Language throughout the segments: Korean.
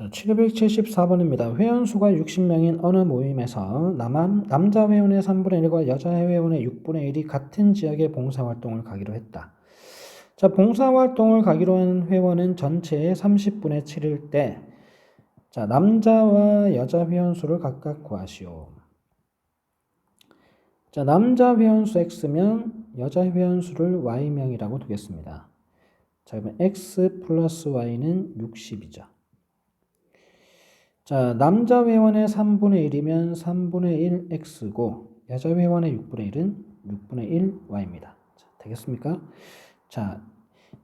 자, 774번입니다. 회원수가 60명인 어느 모임에서 남, 남자 회원의 3분의 1과 여자 회원의 6분의 1이 같은 지역에 봉사활동을 가기로 했다. 자, 봉사활동을 가기로 한 회원은 전체의 30분의 7일 때, 자, 남자와 여자 회원 수를 각각 구하시오. 자, 남자 회원 수 X면 여자 회원 수를 Y명이라고 두겠습니다. 자, 그러면 X 플러스 Y는 60이죠. 자, 남자 회원의 3분의 1이면 3분의 1 X고, 여자 회원의 6분의 1은 6분의 1 Y입니다. 자, 되겠습니까? 자,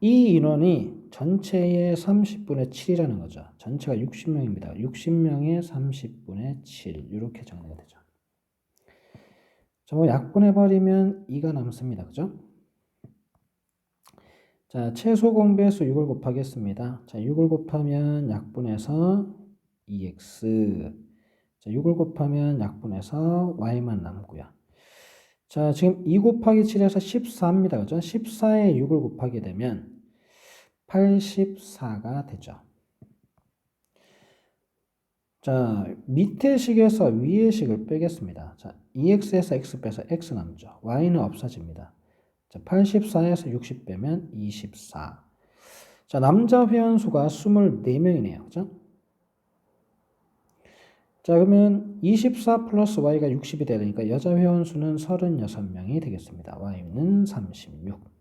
이 인원이 전체의 30분의 7이라는 거죠. 전체가 60명입니다. 60명의 30분의 7. 이렇게 정리가 되죠. 자, 뭐 약분해버리면 2가 남습니다. 그죠? 자, 최소 공배수 6을 곱하겠습니다. 자, 6을 곱하면 약분해서 2x. 자, 6을 곱하면 약분해서 y만 남고요. 자, 지금 2 곱하기 7에서 14입니다. 그죠? 14에 6을 곱하게 되면 84가 되죠. 자, 밑에 식에서 위의 식을 빼겠습니다. 자, 2x에서 x 빼서 x 남죠. y는 없어집니다. 자, 84에서 60 빼면 24. 자, 남자 회원수가 24명이네요. 그죠? 자, 그러면 24 플러스 y가 60이 되니까 여자 회원수는 36명이 되겠습니다. y는 36.